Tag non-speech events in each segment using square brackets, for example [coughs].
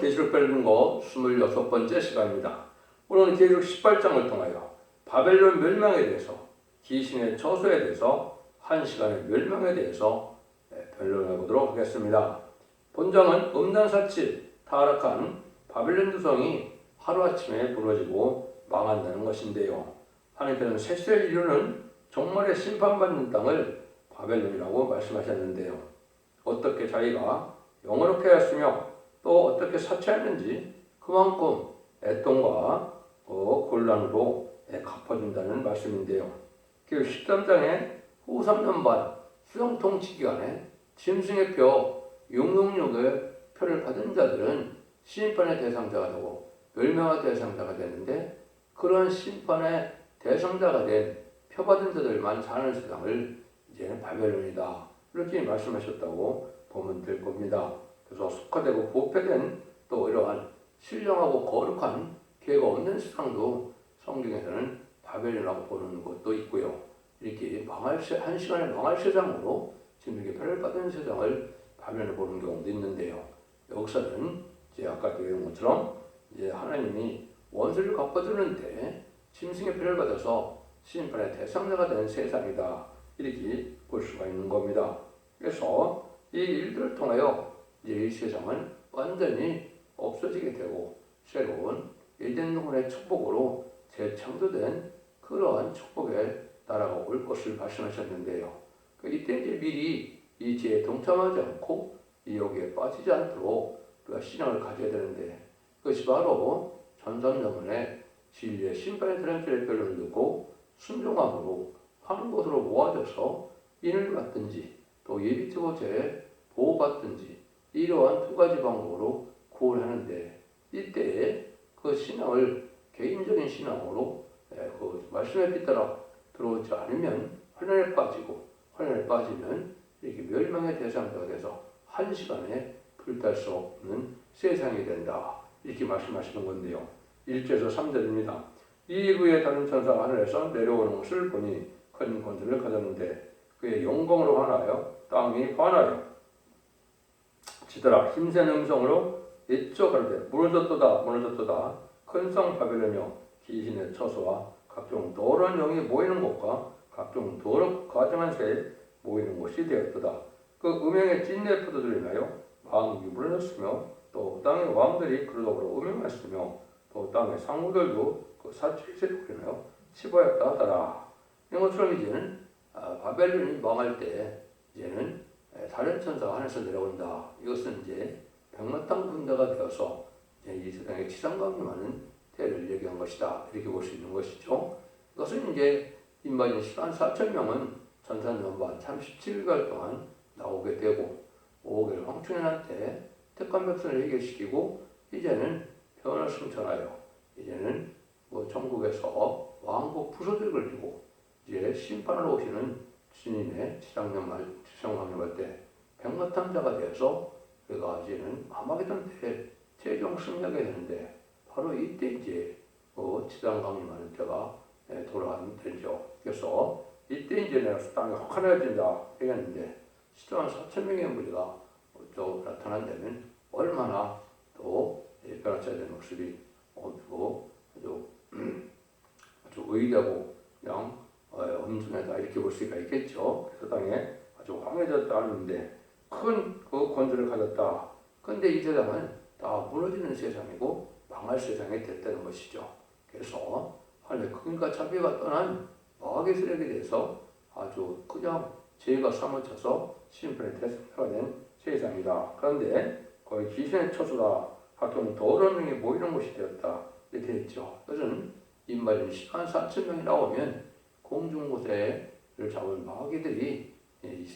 계시록 읽은 거 26번째 시간입니다. 오늘은 계시록 18장을 통하여 바벨론 멸망에 대해서 귀신의 처소에 대해서 한 시간의 멸망에 대해서 네, 변론해 보도록 하겠습니다. 본장은 음란사치 타락한 바벨론 두성이 하루아침에 무너지고 망한다는 것인데요. 하나님께서는 셋째 인류는 정말의 심판받는 땅을 바벨론이라고 말씀하셨는데요. 어떻게 자기가 영어롭게 했으며 또 어떻게 사치했는지 그만큼 애통과 어, 곤란으로 예, 갚아준다는 말씀인데요. 그 13장에 후 3년 반 수영통치 기간에 짐승의 표 666의 표를 받은 자들은 심판의 대상자가 되고 멸망의 대상자가 되는데 그런 심판의 대상자가 된 표받은 자들만 사는 세상을 이제는 바벨론이다 이렇게 말씀하셨다고 보면 될 겁니다. 그래서 속화되고 보패된 또 이러한 신령하고 거룩한 계가 없는 세상도 성경에서는 바벨이라고 보는 것도 있고요. 이렇게 망할 세, 한 시간에 망할 세상으로 이렇게 표를 받은 세상을 바벨을 보는 경우도 있는데요. 여기서는 이제 아까 얘기한 것처럼 이제 하나님이 원수를 갚아주는데 짐승의 표를 받아서 심판의 대상자가 된 세상이다 이렇게 볼 수가 있는 겁니다. 그래서 이 일들을 통하여 이제 이 세상은 완전히 없어지게 되고 새로운 에덴 동안의 축복으로 재창조된 그러한 축복의 나라가 올 것을 말씀하셨는데요. 그 이때 이제 미리 이 지에 동참하지 않고 이 여기에 빠지지 않도록 우리가 신앙을 가져야 되는데 그것이 바로 전선영원의 진리의 심판의 드럼줄의 별을 듣고 순종함으로 하는 곳으로 모아져서 인을 받든지 또 예비트고제에 보호받든지 이러한 두 가지 방법으로 구원하는데 이때에 그 신앙을 개인적인 신앙으로 예, 그 말씀에 뒤따라 들어오지 않으면 환란에 빠지고 환란에 빠지면 이렇게 멸망의 대상자가 돼서 한 시간에 불탈 수 없는 세상이 된다. 이렇게 말씀하시는 건데요. 1절에서 3절입니다. 이 이후에 다른 천사가 하늘에서 내려오는 것을 보니 큰 권세를 가졌는데 그의 영광으로 환하여 땅이 환하여 지더라. 힘센 음성으로 이쪽 가르되 무너졌도다 무너졌도다. 큰 성 바벨론이여 귀신의 처소와 각종 더러운 영이 모이는 곳과 각종 더럽 과정한 새에 모이는 곳이 되었도다. 그 음행의 찐내 포도들이 나여 마음이 무너졌으며 또 땅의 왕들이 그러더불어 음행하였으며 또 땅의 상무들도 그 세력으로 인하여 치부하였다 하더라. 이것처럼 이제는 아, 바벨론이 망할 때 이제는 예, 다른 천사가 하늘에서 내려온다. 이것은 이제 백마땅 군대가 되어서 이 세상에 치상강림하는 때를 얘기한 것이다. 이렇게 볼 수 있는 것이죠. 이것은 이제 인바인 14만 4천 명은 전산연반 37개월 동안 나오게 되고 5개월 황춘현한테 택한 백성을 해결시키고 이제는 변을 승천하여 이제는 뭐 전국에서 왕국 부서들 걸리고 이제 심판을 오시는 주님의 치장령말 치장강림할 때 백마탄자가 되어서 그가 이제는 아마게돈 때 최종 승리하게 되는데 바로 이때 이제 어, 치장강림하는 때가 예, 돌아가는 때죠. 그래서 이때 이제 내가 땅이 확하해진다 했는데 14만 4천 명의 무리가 또 나타난다면 얼마나 또 예, 변화쳐야 되는 모습이 어, 아주 아주 의대하고 그냥 어, 엄청나다 이렇게 볼 수가 있겠죠. 땅에 아주 황해졌다 하는데 큰 그 권세를 가졌다. 근데 이 세상은 다 무너지는 세상이고 망할 세상이 됐다는 것이죠. 그래서 하나님의 큰과 자비가 떠난 마귀의 세력에 대해서 아주 그냥 죄가 사무쳐서 심판의 대상자가 된 세상이다. 그런데 거의 귀신의 처소다. 각종 더러운 명이 모이는 곳이 되었다. 이렇게 했죠. 그것은 인마린 10만 4천 명이 나오면 공중고세를 잡은 마귀들이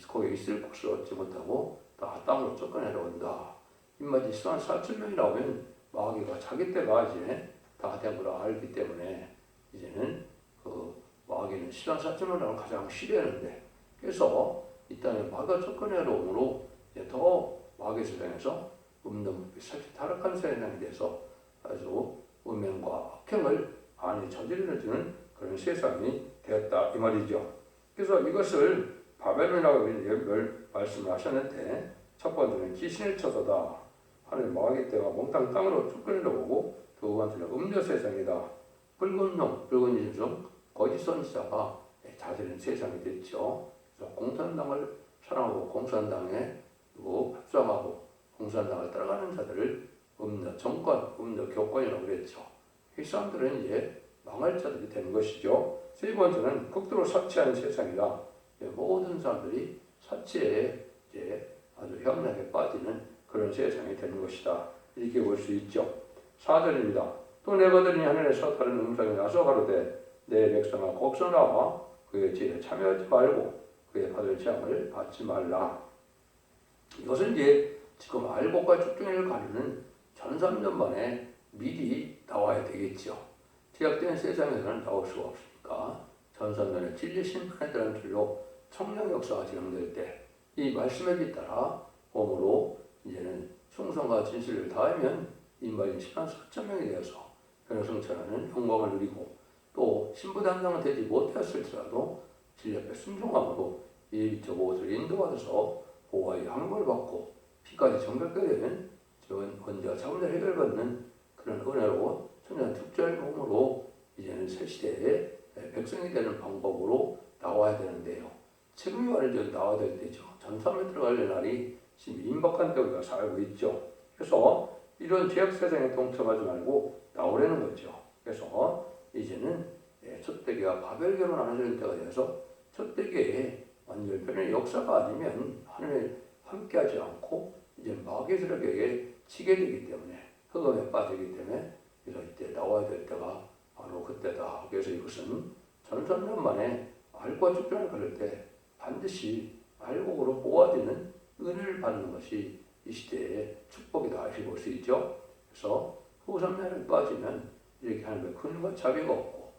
거기에 있을 곳을 얻지 못하고 다 땅으로 쫓겨내려온다. 인마디 14만 4천 명이 나오면 마귀가 자기 때가 이제 다된걸 알기 때문에 이제는 그 마귀는 14만 4천 명을 가장 싫어하는데 그래서 이 땅에 마귀가 쫓겨내려오므로 이제 더 마귀 세상에서 없는 사실 타락한 세상에 대해서 아주 음행과 악행을 많이 저질러주는 그런 세상이 되었다 이 말이죠. 그래서 이것을 바벨론이라고 말씀을 하셨는데 첫 번째는 귀신의 처소다. 하늘의 마귀 때가 몽땅 땅으로 쭉 끌려오고 두 번째는 음녀 세상이다. 붉은 용, 붉은 인중, 거짓 선지자가 자들은 세상이 됐죠. 그래서 공산당을 사랑하고 공산당에 또 합성하고 공산당을 따라가는 자들을 음녀 정권, 음녀 교권이라고 그랬죠. 이 사람들은 이제 망할 자들이 되는 것이죠. 세 번째는 극도로 사치한 세상이다. 예, 모든 사람들이 사치에 이제 아주 현란하게 빠지는 그런 세상이 되는 것이다. 이렇게 볼 수 있죠. 4절입니다. 또 내가 들으니 하늘에서 다른 음성이 나서 가로되 내 백성아 곡선하와 그의 지혜에 참여하지 말고 그의 받을 재앙을 받지 말라. 이것은 이제 지금 알곡과 집중을 가리는 전삼년 만에 미리 나와야 되겠죠. 제약된 세상에서는 나올 수가 없으니까 전삼년의 진리 심판에 대한 길로 청량 역사가 진행될 때 이 말씀에 따라 몸으로 이제는 충성과 진실을 다하면 인바인 14만 4천 명이 되어서 변호성천하는 영광을 누리고 또 신부단장은 되지 못했을지라도 앞에 순종함으로 예비적 옷을 인도받아서 보호의 항복을 받고 피까지 정결게 되는 좋은 언제와 자문을 해결받는 그런 은혜로 천년 특별 몸으로 이제는 새 시대에 백성이 되는 방법으로 나와야 되는데요. 완전히 나와야 될 때죠. 전삼에 들어갈 날이 지금 임박한 때 우리가 살고 있죠. 그래서 이런 죄악 세상에 동참하지 말고 나오라는 거죠. 그래서 이제는 예, 첫대기와 바벨 결혼하는 때가 돼서 첫대기에 완전변의 역사가 아니면 하늘에 함께하지 않고 이제 마귀 세력에게 치게 되기 때문에 흑암에 빠지기 때문에 그래서 이때 나와야 될 때가 바로 그때다. 그래서 이것은 전선년 만에 알과 죽전을 걸릴 때 반드시 알곡으로 모아지는 은혜를 받는 것이 이 시대의 축복이다 이렇게 볼 수 있죠. 그래서 후삼년을 빠지면 이렇게 데 근과 자비가 없고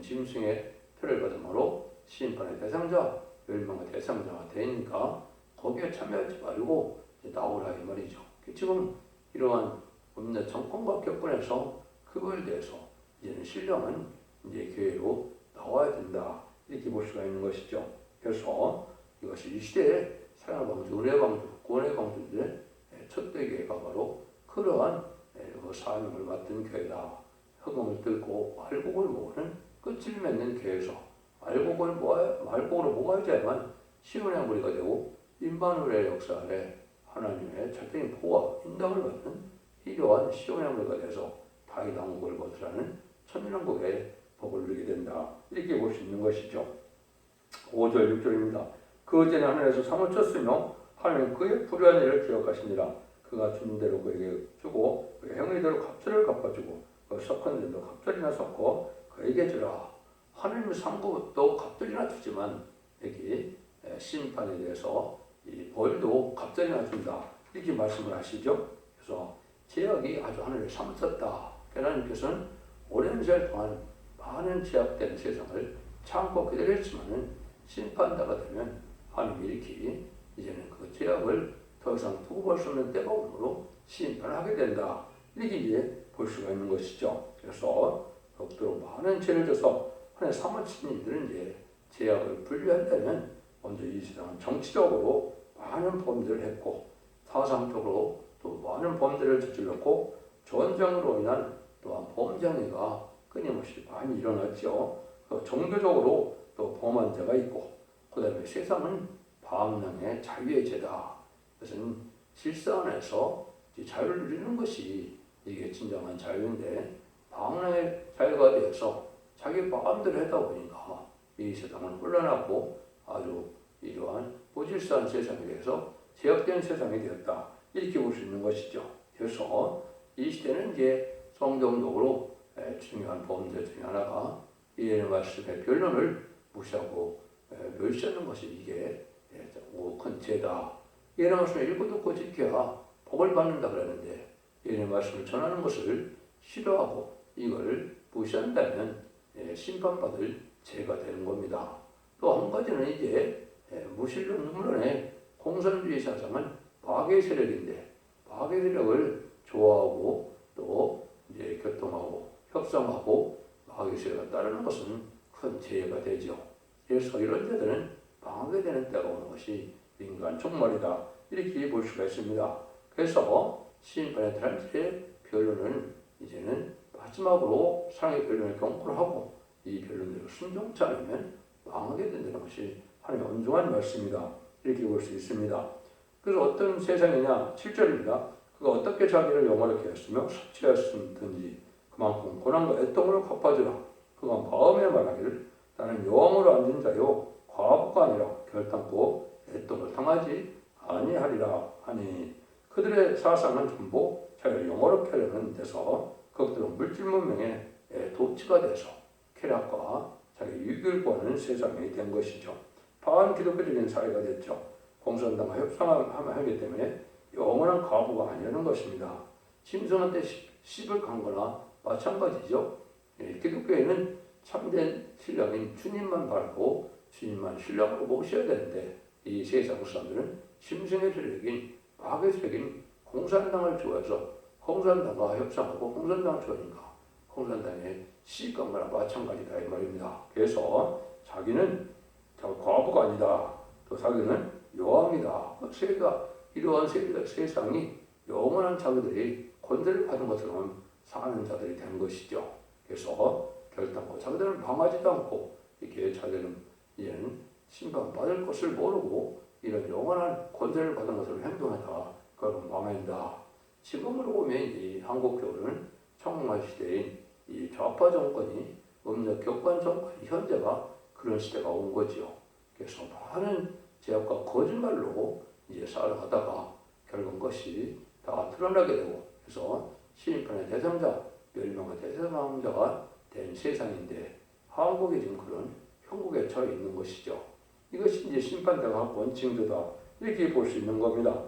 짐승의 표를 받음으로 심판의 대상자, 멸망의 대상자가 되니까 거기에 참여하지 말고 나오라 이 말이죠. 지금 이러한 없는 정권과 격분해서 그거에 대해서 이제는 신령은 이제 교회로 나와야 된다 이렇게 볼 수가 있는 것이죠. 그래서 이것이 이 시대의 사랑 방주, 은혜 방주, 구원의 방주인데 첫대 교회가 바로 그러한 그 사명을 맡은 교회다. 흑음을 뚫고 말곡을 모으는 끝을 맺는 교회에서 말곡을 모아 말곡으로 모아야지만 시온의 무리가 되고 인반울의 역사 아래 하나님의 절대인 보호와 인당을 받는 이러한 시온의 무리가 돼서 다윗 왕국을 거두라는 천년왕국의 복을 누리게 된다. 이렇게 볼 수 있는 것이죠. 5절 6절입니다. 그 어제는 하늘에서 상을 쳤으며 하나님 그의 불의한 일을 기억하시니라. 그가 준 대로 그에게 주고 그의 행위 대로 갑절을 갚아주고 그 섞은 대로 갑절이나 섞어 그에게 주라. 하나님의 상고도 갑절이나 주지만 여기 심판에 대해서 이 벌도 갑절이나 준다. 이렇게 말씀을 하시죠. 그래서 제약이 아주 하늘을 삼켰다. 하나님께서는 오랜 시간 동안 많은 제약된 세상을 참고 했지만은 심판자가 되면 하나님이 이렇게 이제는 그 죄악을 더 이상 두고 볼 수 없는 때가 오므로 심판을 하게 된다. 이렇게 이제 볼 수가 있는 것이죠. 그래서 더욱더 많은 죄를 져서 하나님 사모치님들은 이제 죄악을 분류한다면 먼저 이 세상은 정치적으로 많은 범죄를 했고 사상적으로 또 많은 범죄를 저질렀고 전쟁으로 인한 또한 범죄가 끊임없이 많이 일어났죠. 종교적으로 또 범한 자가 있고 그 다음에 세상은 방랑의 자유의 제다. 그것은 실사 안에서 자유를 누리는 것이 이게 진정한 자유인데 방랑의 자유가 되어서 자기 마음대로 하다 보니까 이 세상은 혼란하고 아주 이러한 보질서한 세상이 되어서 제약된 세상이 되었다. 이렇게 볼 수 있는 것이죠. 그래서 이 시대는 이제 성경적으로 중요한 범죄 중에 하나가 이해의 말씀의 변론을 무시하고 멸시하는 것이 이게 큰 죄다. 예의 말씀을 읽고 듣고 지켜야 복을 받는다 그러는데 예의 말씀을 전하는 것을 싫어하고 이걸 무시한다면 심판받을 죄가 되는 겁니다. 또 한 가지는 이제 무신론 물론의 공산주의 사상은 마귀의 세력인데 마귀의 세력을 좋아하고 또 이제 교통하고 협상하고 마귀의 세력을 따르는 것은 큰 죄가 되죠. 그래서 이런 데들은 망하게 되는 때가 오는 것이 인간 종말이다. 이렇게 볼 수가 있습니다. 그래서 시인판의 대란질의 변론은 이제는 마지막으로 사랑의 변론을 경고를 하고 이 변론대로 순종치 않으면 망하게 된다는 것이 하나님의 엄중한 말씀이다. 이렇게 볼 수 있습니다. 그래서 어떤 세상이냐 7절입니다. 그가 어떻게 자기를 영원하게 했으며 수치하였든지 그만큼 고난과 애통으로 갚아주라. 그가 마음에 말하기를 나는 여왕으로 앉은 자요 과부가 아니라 결단코 애통을 당하지 아니하리라 하니 그들의 사상은 전부 자기를 영어롭게 하려는 데서 그것들은 물질 문명의 도치가 돼서 쾌락과 자기 유익을 구하는 세상이 된 것이죠. 반 기독교적인 사회가 됐죠. 공산당과 협상하기 때문에 영원한 가부가 아니라는 것입니다. 심성한테 씹을 간 거나 마찬가지죠. 예, 기독교에는 참된 신령인 주님만 바라고 주님만 신령으로 모셔야 되는데 이 세상 사람들은 심성의 세력인 마귀의 세력인 공산당을 좋아해서 공산당과 협상하고 공산당을 좋아하니까 시집간 거나 마찬가지다 이 말입니다. 그래서 자기는 저 과부가 아니다. 또 자기는 여왕이다. 그 세가 이러한 세, 세상이 영원한 자기들이 권세를 받은 것처럼 사는 자들이 된 것이죠. 그래서 결단코 자기들은 망하지도 않고 이렇게 자기들은 이제는 심판받을 것을 모르고 이런 영원한 권세를 받은 것으로 행동하다. 그건 망한다. 지금으로 보면 이 한국 교회는 청문화 시대인 이 좌파 정권이 음력 격반 정권 현재가 그런 시대가 온 거지요. 그래서 많은 제약과 거짓말로 이제 살아가다가 결국 것이 다 드러나게 되고 그래서 시인판의 대상자, 멸망의 대상자가 된 세상인데 한국이 지금 그런 형국에 처해 있는 것이죠. 이것이 이제 심판대가 원칙도다 이렇게 볼 수 있는 겁니다.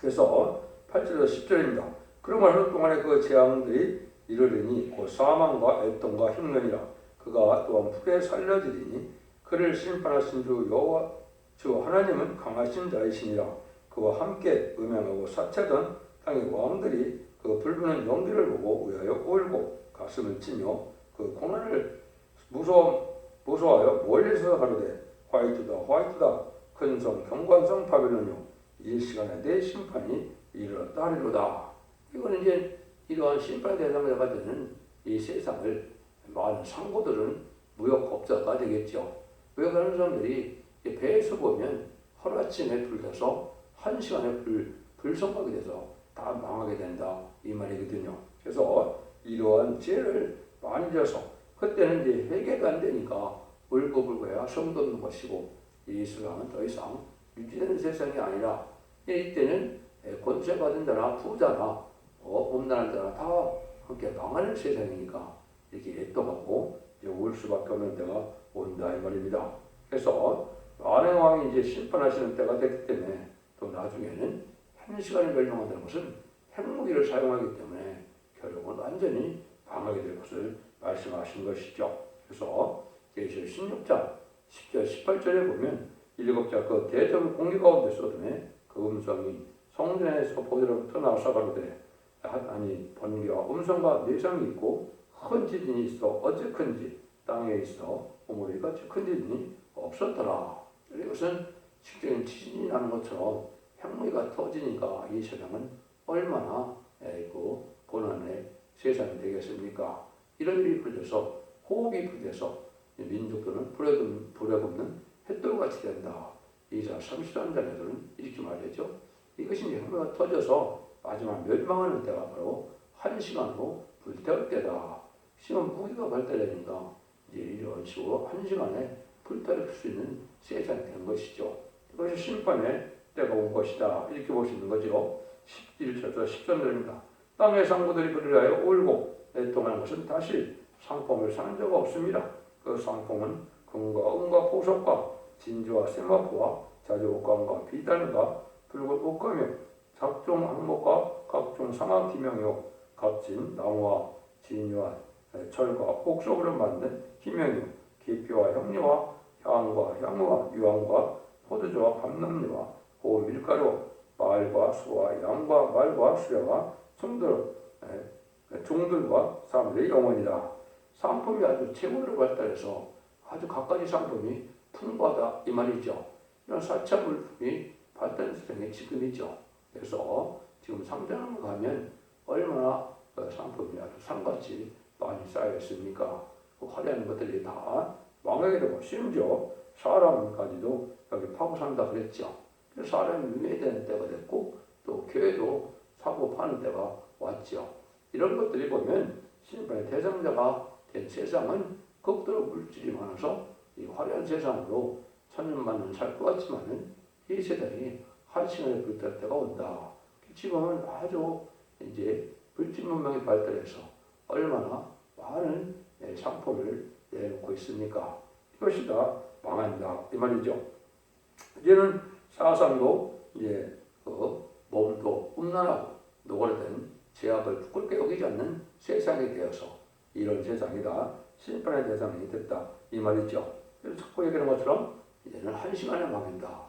그래서 8절에서 10절입니다. 그러면 하루 동안에 그 재앙들이 이르르니 곧 사망과 애통과 흉년이라 그가 또한 풀에 살려지리니 그를 심판하신 주 여호와 주 하나님은 강하신 자이시니라. 그와 함께 음행하고 사채던 땅의 왕들이 그 불부는 연기를 보고 의하여 울고 가슴을 치며 그 고난을 무서워 무서워하여 멀리서 가로되 화이트다 화이트다. 큰 성 경관성 바벨론이요 이 시간에 내 심판이 이르렀다 하리로다. 이거는 이제 이러한 심판 대상자가 되는 이 세상을 많은 상고들은 무역업자가 되겠죠. 무역하는 사람들이 배에서 보면 하루아침에 불려서 한 시간에 불, 불성하게 돼서 다 망하게 된다 이 말이거든요. 그래서 이러한 죄를 많이 져서 그때는 이제 회개가 안 되니까 울고불고야 성도 없는 것이고 이 세상은 더 이상 유지되는 세상이 아니라 이때는 권세 받은 자나 부자나 어, 엄난한 자나 다 함께 망하는 세상이니까 이렇게 애도하고 울 수밖에 없는 때가 온다 이 말입니다. 그래서 만행 왕이 이제 심판하시는 때가 됐기 때문에 또 나중에는 한 시간을 멸망한다는 것은 핵무기를 사용하기 때문에 결국은 완전히 방하게 될 것을 말씀하신 것이죠. 그래서 계시록 16장 10절 18절에 보면 일곱 자 그 대적 공기 가운데 쏟음에 그 음성이 성전에서 보리로부터 나와서 가로되 아니 번개와 음성과 내성이 있고 큰 지진이 있어 어째 큰지 땅에 있어 오므리 같이 큰 지진이 없었더라. 이것은 실제로 지진이 나는 것처럼 핵무기가 터지니까 이 세상은 얼마나 그 고난의 세상이 되겠습니까? 이런 일이 풀려서 호흡이 풀려서 민족들은 불에, 불에 굽는 햇돌같이 된다. 이사 33장에서는 이렇게 말하죠. 이것이 핵무기가 터져서 마지막 멸망하는 때가 바로 한 시간으로 불태울 때다. 시간 무기가 발달되니까 이제 이런 식으로 한 시간에 불태울 수 있는 세상이 된 것이죠. 이것이 심판의 때가 온 것이다. 이렇게 볼 수 있는 거죠. 11절에서 10절입니다. 땅의 상부들이 그를 하여 울고 애통하는 것은 다시 상품을 사는 적 없습니다. 그 상품은 금과 은과 보석과 진주와 세마포와 자주 옷감과 비단과 붉은 옷감이요 각종 항목과 각종 상하 기명이요 값진 나무와 진유와 철과 옥석으로 만든 기명이요 계피와 형리와 향과 향과 유황과 포도주와 밤나무와 고운 밀가루 말과 수와 양과 말과 수레와 종들, 종들과 사람들의 영혼이다. 상품이 아주 최고로 발달해서 아주 갖가지 상품이 풍부하다 이 말이죠. 이런 사차 물품이 발달된 세상이 지금이죠. 그래서 지금 상장을 가면 얼마나 어, 상품이 아주 상같이 많이 쌓여 있습니까? 그 화려한 것들이 다 망하게 되고 심지어 사람까지도 여기 파고 산다 그랬죠. 그래서 사람이 위해되는 때가 됐고 또 교회도 사고 파는 때가 왔죠. 이런 것들이 보면 신발의 대상자가 된 세상은 극도로 물질이 많아서 이 화려한 세상으로 천년만년 살것 같지만은 이 세상이 한시간에 불탈 때가 온다. 지금은 아주 이제 물질 문명이 발달해서 얼마나 많은 예, 상품을 있습니까? 이것이 다 망한다 이 말이죠. 이제는 사상도 이제 그 몸도 음란하고 노골된 제약을 부끄럽게 여기지 않는 세상이 되어서 이런 세상이다 심판의 대상이 됐다 이 말이죠. 그래서 자꾸 얘기하는 것처럼 이제는 한 시간에 망한다.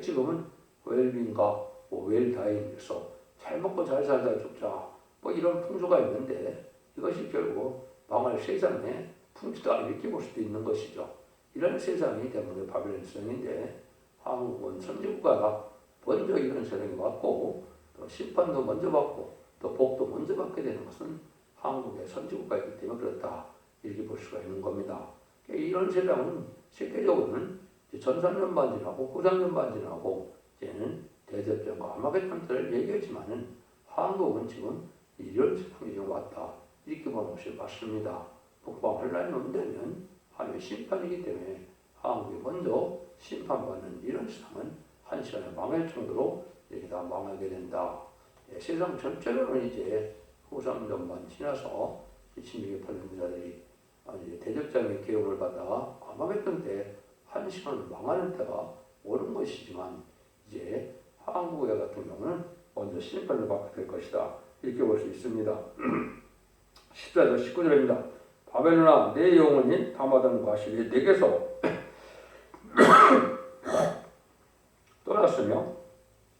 지금은 웰빙과 뭐 웰다잉에서 잘 먹고 잘 살다 죽자 뭐 이런 풍조가 있는데 이것이 결국 망할 세상에 풍지도 이렇게 볼 수도 있는 것이죠. 이런 세상이 때문에 바벨론 세상인데 한국은 선진국가가 먼저 이런 세상이 왔고 또 심판도 먼저 받고 또 복도 먼저 받게 되는 것은 한국의 선진국가이기 때문에 그렇다 이렇게 볼 수가 있는 겁니다. 이런 세상은 세계적으로는 전산전반진하고 후산전반진하고 이제는 대접전과 아마겟돈들을 얘기하지만은 한국은 지금 이런 세상이 왔다 이렇게 보는 것이 맞습니다. 혼란이 온다면 하나님의 심판이기 때문에 한국이 먼저 심판받는 이런 세상은 한 시간에 망할 정도로 이렇게 다 망하게 된다. 예, 세상 전체로는 이제 후삼전만 지나서 신비계 팔림자들이 이제 대적장의 개혁을 받아 아마겟돈 때한 시간 망하는 때가 오는 것이지만 이제 한국에 같은 경우는 먼저 심판을 받게 될 것이다. 이렇게 볼 수 있습니다. [clears throat] 14절 19절입니다. 바벨론아 내 영혼이 담아둔 과실이 내게서 [coughs] 떠났으며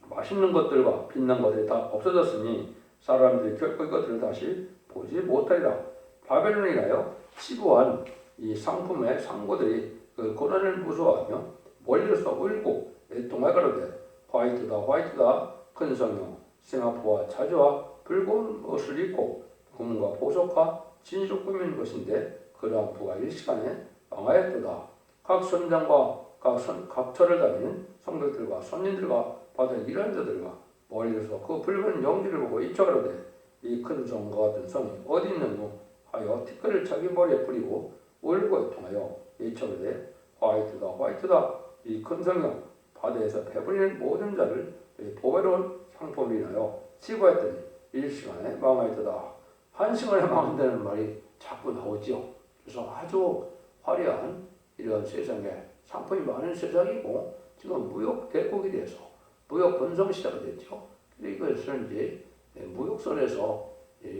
맛있는 것들과 빛난 것들이 다 없어졌으니 사람들이 결코 이것들을 다시 보지 못하리라. 바벨론이라요 치부한 이 상품의 상고들이 그 고난을 무서워하며 멀리서 울고 애통하 가로되 화이트다 화이트다 큰 성령 생아포와 자주와 붉은 옷을 입고 금과 보석과 진주로 꾸민 것인데 그러한 부가 일시간에 망하였도다. 각 선장과 각, 선, 각 절을 다니는 성도들과 선인들과 받은 이런 자들과 멀리서 그 붉은 영지를 보고 이쪽으로되 이 큰 성과 같은 성이 어디 있느뇨 하여 티끌을 자기 머리에 뿌리고 울고 통하여 이쪽으로되 화이트다 화이트다 이 큰 성령 바다에서 배불리는 모든 자를 보배로운 상품이 인하여 치부했더니 일시간에 망하였도다. 한 시간에 망한다는 말이 자꾸 나오죠. 그래서 아주 화려한 이런 세상에 상품이 많은 세상이고 지금 무역 대국이 돼서 무역 번성 시대가 됐죠. 근데 이것은 이제 무역선에서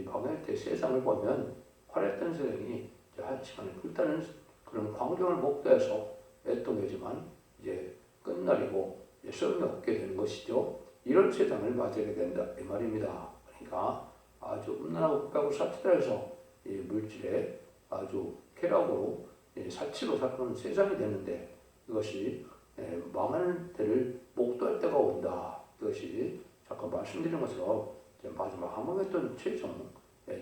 방해 때 세상을 보면 화려했던 세상이 한 시간에 불타는 그런 광경을 목도해서 애통이지만 이제 끝날이고 소용이 없게 되는 것이죠. 이런 세상을 맞이하게 된다 이 말입니다. 그러니까 아주 음란하고 급하고 사치다해서 물질에 아주 쾌락으로 사치로 사는 세상이 되는데 이것이 망하는 때를 목도할 때가 온다. 이것이 잠깐 말씀드린 것처럼 마지막 함흥했던 최종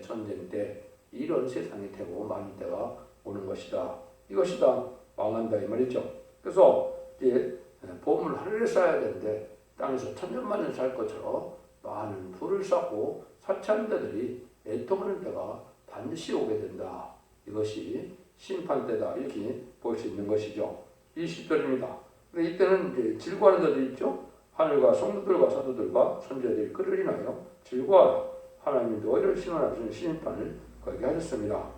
전쟁 때 이런 세상이 되고 많은 때가 오는 것이다. 이것이 다 망한다 이 말이죠. 그래서 이제 보물 하늘에 쌓아야 되는데 땅에서 천년만년 살 것처럼 많은 불을 쌓고 자들이 애통하는 때가 반드시 오게 된다. 이것이 심판 때다. 이렇게 볼 수 있는 것이죠. 20절입니다. 근데 이때는 이제 질구하는 자들이 있죠. 하늘과 성도들과 사도들과 선지자들이 그를 인하여 질구하라. 하나님이 너희를 신원하시는 심판을 거기 하셨습니다.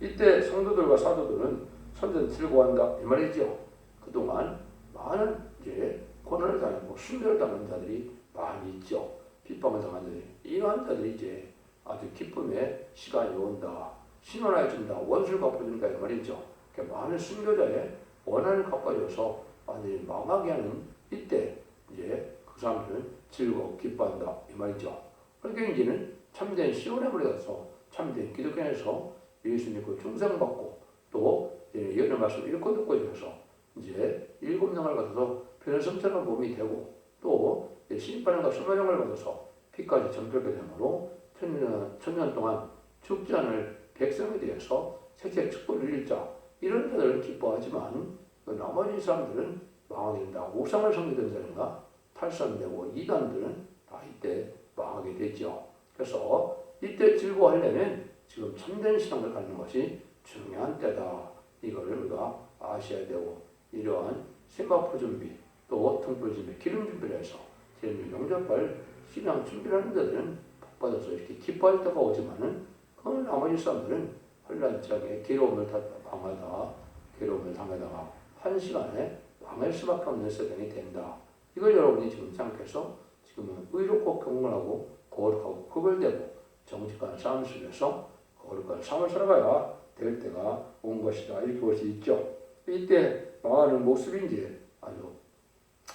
이때 성도들과 사도들은 선지자들 질구한다. 이 말이죠. 그동안 많은 이제 고난을 당하고 순교를 당한 자들이 많이 있죠. 핍박을 자들이. 이러한 자들이 이제 아주 기쁨의 시간이 온다. 신원하여 준다. 원수를 갚아준다. 이 말이죠. 많은 순교자의 원한을 갚아줘서 완전히 망하게 하는 이때 이제 그 사람들은 즐거워 기뻐한다. 이 말이죠. 그러니까 이제는 참된 시온에 가서 참된 기독교에서 예수 믿고 중생받고 또 예언의 말씀 읽고 듣고 이래서 이제 일곱 명을 받아서 변성처럼 몸이 되고 또 심판과 소명을 받아서 피까지 정결게 되므로 천년, 천년 동안 죽지 않을 백성에 대해서 세계 축복을 일자 이런 자들은 기뻐하지만 그 나머지 사람들은 망하게 된다. 우상을 섬기던 자들과 탈선되고 이단들은 다 이때 망하게 되죠. 그래서 이때 즐거워하려면 지금 참된 신앙을 갖는 것이 중요한 때다. 이거를 우리가 아셔야 되고 이러한 세마포 준비 또 준비, 기름 준비를 해서 제일 영접할 신앙 준비를 하는 자들은 복받아서 이렇게 기뻐할 때가 오지만은 그 나머지 사람들은 혼란장에 괴로움을 다 당하다 괴로움을 당하다가 한 시간에 망할 수밖에 없는 세상이 된다. 이걸 여러분이 지금 생각해서 지금은 의롭고 경건하고 거룩하고 구별되고 정직한 삶 속에서 거룩한 삶을 살아가야 될 때가 온 것이다. 이렇게 볼 수 있죠. 이때 모습이 이제 아주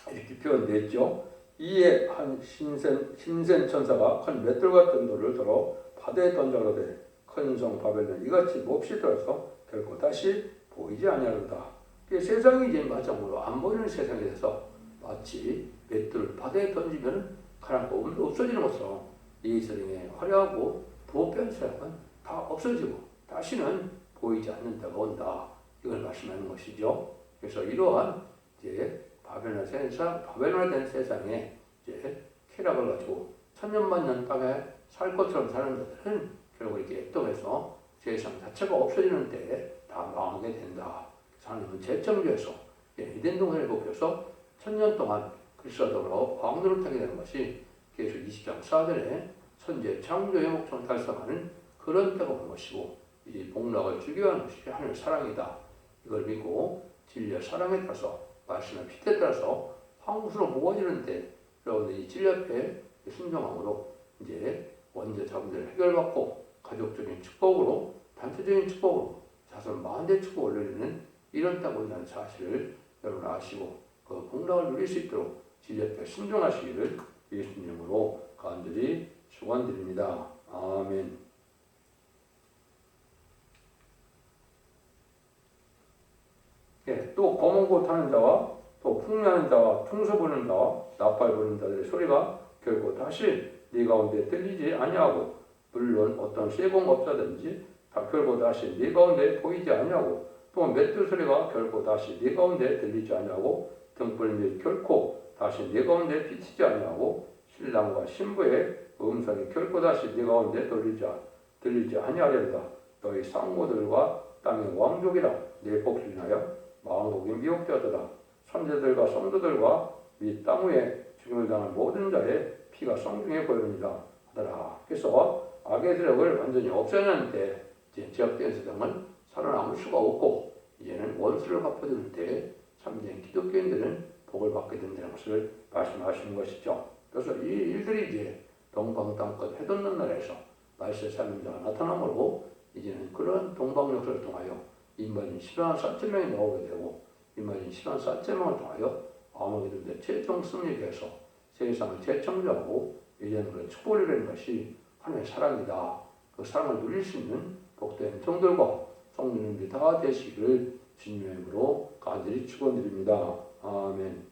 이렇게 표현됐죠. 이에 한 신센, 신센 천사가 큰 맷돌 같은 돌을 들어 바다에 던져가되 큰성 바벨론 이같이 몹시 들어서 결코 다시 보이지 아니하리다. 이 세상이 이제 마찬가지로 안 보이는 세상에 대해서 마치 맷돌을 바다에 던지면 없- 없어지는 것처럼 이 세상에 화려하고 부업된 세상은 다 없어지고 다시는 보이지 않는 때가 온다. 이걸 말씀하는 것이죠. 그래서 이러한 이제 바벨론 세상, 바벨론화된 세상에 이제 쾌락을 가지고 천년만 년 땅에 살 것처럼 사는 자들은 결국 이렇게 애동해서 세상 자체가 없어지는 때에 다 망하게 된다. 하나님은 재청주에서 이된 동산을 복해서 천년 동안 그리스도로 왕노를 타게 되는 것이 계속 20장 4절에 선제 창조의 목적을 달성하는 그런 때가 온 것이고 이 복락을 주기 위한 것이 하나님의 사랑이다. 이걸 믿고 진리의 사랑에 따라서 말씀의 피태에 따라서 황수로 모아지는데 여러분들이 앞에 순종함으로 이제 원죄 자분들을 해결받고 가족적인 축복으로 단체적인 축복으로 자손 만대 축복을 누리는 이런 때가 온다는 사실을 여러분 아시고 그 공락을 누릴 수 있도록 진리 앞에 순종하시기를 예수님으로 간절히 축원드립니다. 아멘. 예, 또 검은 곳 하는 자와 또 풍미하는 자와 풍수 부는 자와 나팔 부는 자들의 소리가 결코 다시 네 가운데 들리지 아니하고 물론 어떤 세공업자든지 다 결코 다시 네 가운데 보이지 아니하고 또 맷돌 소리가 결코 다시 네 가운데 들리지 아니하고 등불 및 결코 다시 네 가운데 비치지 아니하고 신랑과 신부의 음성이 결코 다시 네 가운데 들리지 들리지 아니하리로다. 너희 상모들과 땅의 왕족이라 내 복수를 인하여 마음복이 미혹되었도다. 선제들과 성도들과 이땅 위에 죽음을 당한 모든 자의 피가 성중에 보이느니라 하더라. 그래서 악의 세력을 완전히 없애는 때 이제 제약된 세상은 살아남을 수가 없고 이제는 원수를 갚아주는 때 참된 기독교인들은 복을 받게 된다는 것을 말씀하시는 것이죠. 그래서 이 일들이 이제 동방 땅끝 해돋는 나라에서 말세 살림자가 나타나므로 이제는 그런 동방 역사를 통하여 인마진 10만 4천 명이 나오게 되고 인마진 10만 4천 명을 통하여 아마게도의 최종 승리에서 세상을 재창조하고 이제는 그 축복을 이루는 것이 하나님의 사랑이다. 그 사랑을 누릴 수 있는 복된 종들과 성령님들이 다 되시기를 주님의 이름으로 간절히 축원드립니다. 아멘.